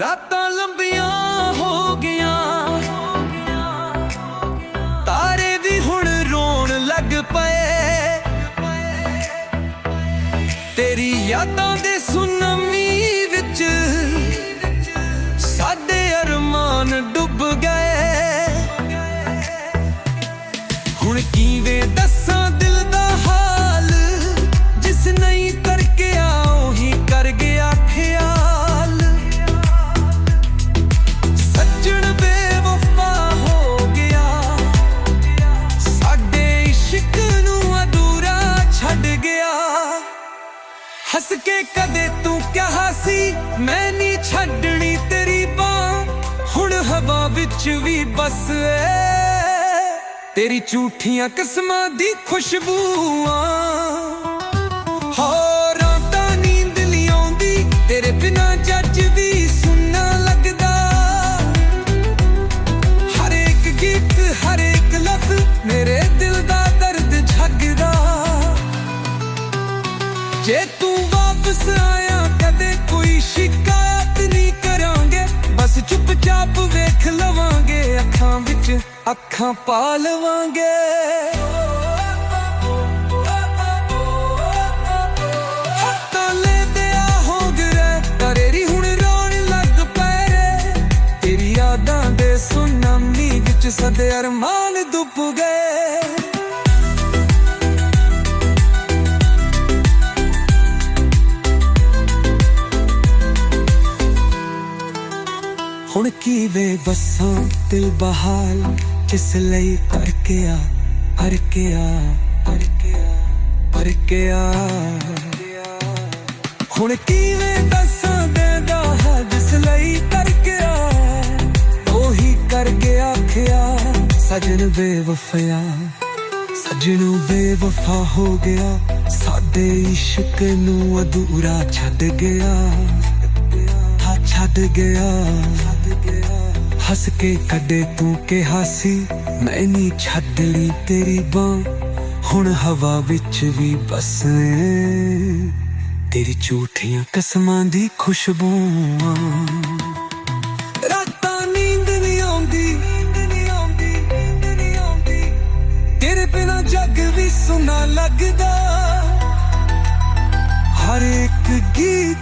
ਰਾਤਾਂ ਲੰਬੀਆਂ ਹੋ ਗਈਆਂ। ਤਾਰੇ ਵੀ ਹੁਣ ਰੋਣ ਲੱਗ ਪਏ। ਤੇਰੀ ਯਾਦਾਂ ਦੇ ਸੁਨਮੀ ਵਿੱਚ ਸਾਡੇ ਅਰਮਾਨ ਡੁੱਬ ਗਏ। ਹੁਣ ਕਿਵੇਂ ਦੱਸ ਹੱਸ ਕੇ ਕਦੇ ਤੂੰ ਕਿਹਾ ਸੀ, ਮੈਂ ਨਹੀਂ ਛੱਡਣੀ ਤੇਰੀ ਬਾਹ। ਹੁਣ ਹਵਾ ਵਿੱਚ ਵੀ ਬਸ ਏ ਤੇਰੀ ਝੂਠੀਆਂ ਕਸਮਾਂ ਦੀ ਖੁਸ਼ਬੂਆਂ ਹੋਰ ਤੇਰੀ ਯਾਦਾਂ ਦੇ ਸੁਨਾਮੀ ਵਿੱਚ ਸਦੇ ਅਰਮਾਨ ਡੁੱਬ ਗਏ। ਹੁਣ ਕੀ ਵੇ ਬਸਾਂ ਦਿਲ ਬਹਾਲ ਜਿਸ ਲਈ ਕਰਕੇ ਆ ਹਰ ਕੇ ਹੁਣ ਕੀ ਦੱਸਾਂ ਦੇਦਾ ਹੈ ਜਿਸ ਲਈ ਕਰਕੇ ਉਹੀ ਕਰਕੇ ਆਖਿਆ, ਸਜਣ ਬੇਵਫਿਆ। ਸਜਣੂ ਬੇਵਫਾ ਹੋ ਗਿਆ, ਸਾਡੇ ਇਸ਼ਕ ਨੂੰ ਅਧੂਰਾ ਛੱਡ ਗਿਆ। ਹਾਂ, ਛੱਡ ਗਿਆ। ਹੱਸ ਕੇ ਕੱਢੇ ਤੂੰ ਕਿਹਾ ਸੀ ਮੈਂ ਨਹੀਂ ਛੱਡ ਲਈ ਤੇਰੀ ਬਾਹ। ਹੁਣ ਹਵਾ ਵਿੱਚ ਵੀ ਬਸ ਤੇਰੀ ਝੂਠੀਆਂ ਕਸਮਾਂ ਦੀ ਖੁਸ਼ਬੂਆਂ ਰਾਤਾਂ ਨੀਂਦ ਨਹੀਂ ਆਉਂਦੀ, ਨੀਂਦ ਆਉਂਦੀ ਆਉਂਦੀ। ਤੇਰੇ ਬਿਨਾ ਜੱਗ ਵੀ ਸੁਣਾ ਲੱਗਦਾ। ਹਰ ਇੱਕ ਗੀਤ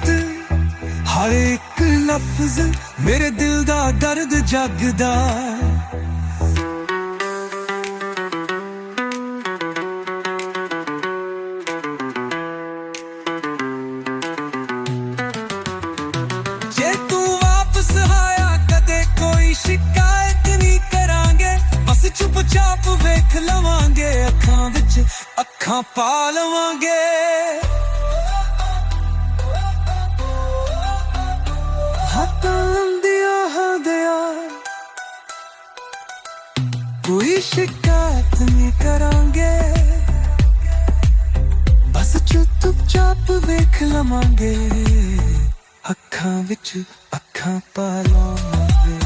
ਲਫ਼ਜ਼ ਮੇਰੇ ਦਿਲ ਦਾ ਦਰਦ ਜਗਦਾ ਜੇ ਤੂੰ ਵਾਪਸ ਆਇਆ, ਕਦੇ ਕੋਈ ਸ਼ਿਕਾਇਤ ਨਹੀਂ ਕਰਾਂਗੇ। ਬਸ ਚੁੱਪਚਾਪ ਵੇਖ ਲਵਾਂਗੇ ਅੱਖਾਂ ਵਿੱਚ, ਅੱਖਾਂ ਪਾ ਲਵਾਂਗੇ। ਕੋਈ ਸ਼ਿਕਾਇਤ ਨਹੀਂ ਕਰਾਂਗੇ ਬਸ ਚੁੱਪਚਾਪ ਵੇਖ ਲਵਾਂਗੇ ਅੱਖਾਂ ਵਿੱਚ ਅੱਖਾਂ ਪਾ ਲਵਾਂਗੇ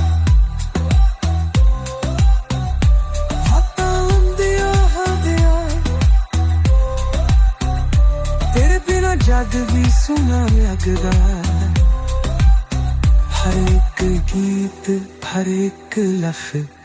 ਹੱਥਾਂ ਦਿਆ ਹਦਿਆ ਤੇਰੇ ਬਿਨਾ ਜੱਗ ਵੀ ਸੁਣਾ ਲੱਗਦਾ ਹਰ ਇੱਕ ਗੀਤ ਹਰ ਇੱਕ ਲਫ਼ਜ਼